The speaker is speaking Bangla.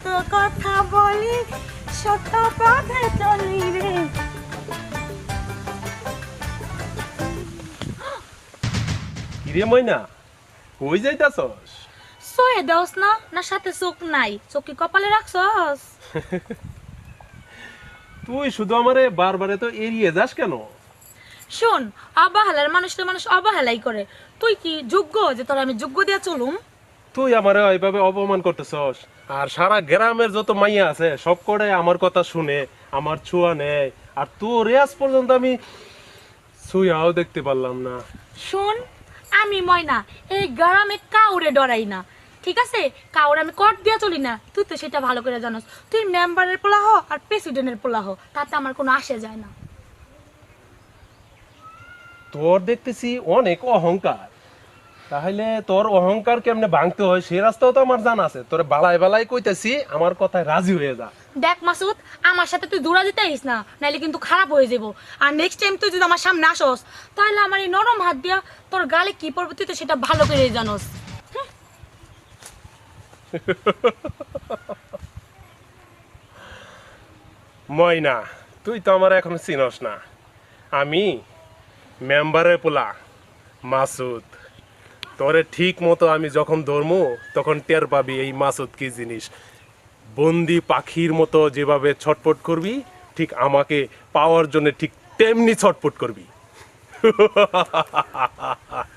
তো কথা বলি সত্য পথে চলি রে। কিরে ময়না কই যাইতাছস? সয়ে দেওস না না সাথে চোখ নাই চোখ কি কপালে রাখছস? তুই শুধু আমারে বারবারে তো এড়িয়ে যাস কেন? শোন অবহেলার মানুষ তো মানুষ অবহেলাই করে। তুই কি যোগ্য যে তোর আমি যোগ্য দিয়া চলুম? তুই আমারে এইভাবে অপমান করতেছস? আর সারা গ্রামের যত মাইয়া আছে সব করে আমার কথা শুনে আমার ছোঁয়া নেয়। আর তোর আজ পর্যন্ত আমি ছুঁয়াও দেখতে পারলাম না। শোন আমি ময়না এই গ্রামে কাউরে ডরাই না। ঠিক আছে? কাউরে আমি কট দিয়া চলি না। তুই তো সেটা ভালো করে জানোস। তুই মেম্বারের পোলা হ আর প্রেসিডেন্টের পোলা হ। তাতে আমার কোনো আসে যায় না। তোর দেখতেছি অনেক অহংকার। তাহলে তোর অহংকার কেমনে ভাঙতে হয় সেই রাস্তাও তো আমার জানা আছে। তোর বালাই বালাই কইতেছি আমার কথায় রাজি হয়ে যা। দেখ মাসুদ আমার সাথে তুই দৌড়া দিতে আইস না নাইলে কিন্তু খারাপ হয়ে যাব আর নেক্সট টাইম তুই যদি আমার সামনে আসস তাহলে আমার এই নরম হাত দিয়া তোর গালে কি পড়বে তুই তো সেটা ভালো করে জানোস। ময়না তুই তো আমার এখন চিনস না। আমি মেম্বারের পোলা মাসুদ। তোরে ঠিক মতো আমি যখন ধরমু, তখন টের পাবি এই মাসুদ কি জিনিস। বন্দি পাখির মতো যেভাবে ছটপট করবি, ঠিক আমাকে পাওয়ার জন্য ঠিক তেমনি ছটপট করবি।